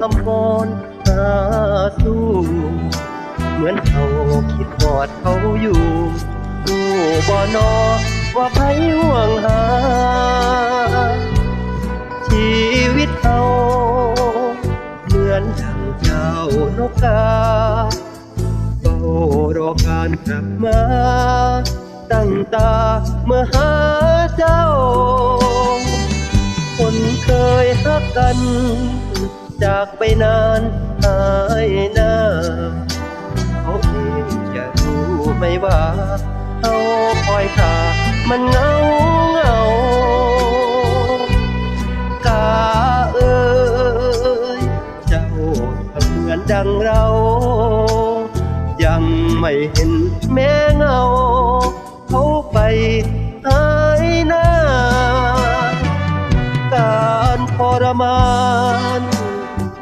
คำพรหาสู้ เหมือนเขาคิดกอดเขาอยู่รู้บ่นอว่าไผห่วงหา ชีวิตเขาเหมือนดังเจ้านกกาเฝ้ารอการกลับมา ตั้งตาเมื่อหาเจ้า คนเคยฮักกัน จากไปนานหายหน้าเขาเองจะรู้ไหม่ว่าเขาคอยท่ามันเงาเงากาเอ้ยเจ้าเหมือนดังเรา ยังไม่เห็นแม้ รมาน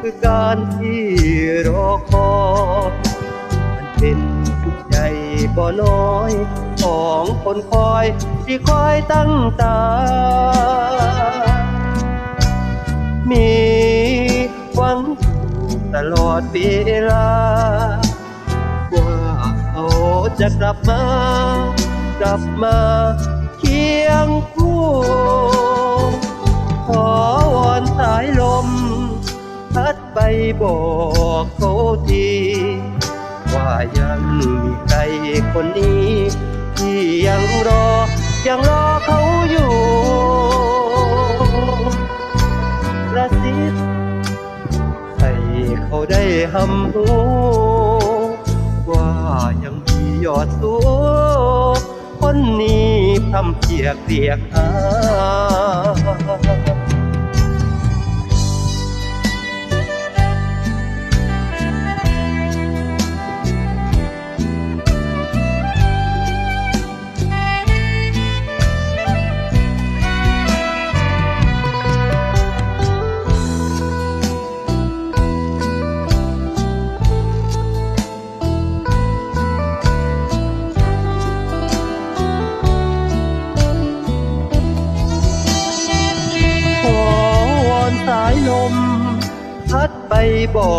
คือการที่รอคอยมันเป็นทุกใจบ่น้อย ของคนคอยที่คอยตั้งตา มีหวังตลอดเวลา ว่าเขาจะกลับมา กลับมาเคียง บอกเขาทีว่ายังมีใครคนนี้ที่ยังรอ ยังรอเขาอยู่กระซิบให้เขาได้หำหูว่ายังมียอดสูคนนี้ทำเพียกเรียกหา พัดไปบอ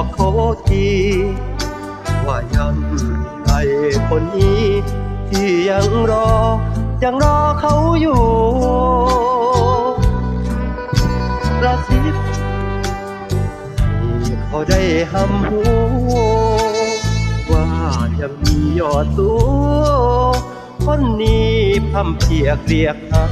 กเขาทีว่ายังใครคนนี้ที่ยังรอ ยังรอเขาอยู่กระซิบให้เขาได้หำหูว่ายังมียอดสูงคนนี้พำเพียกเรียกหา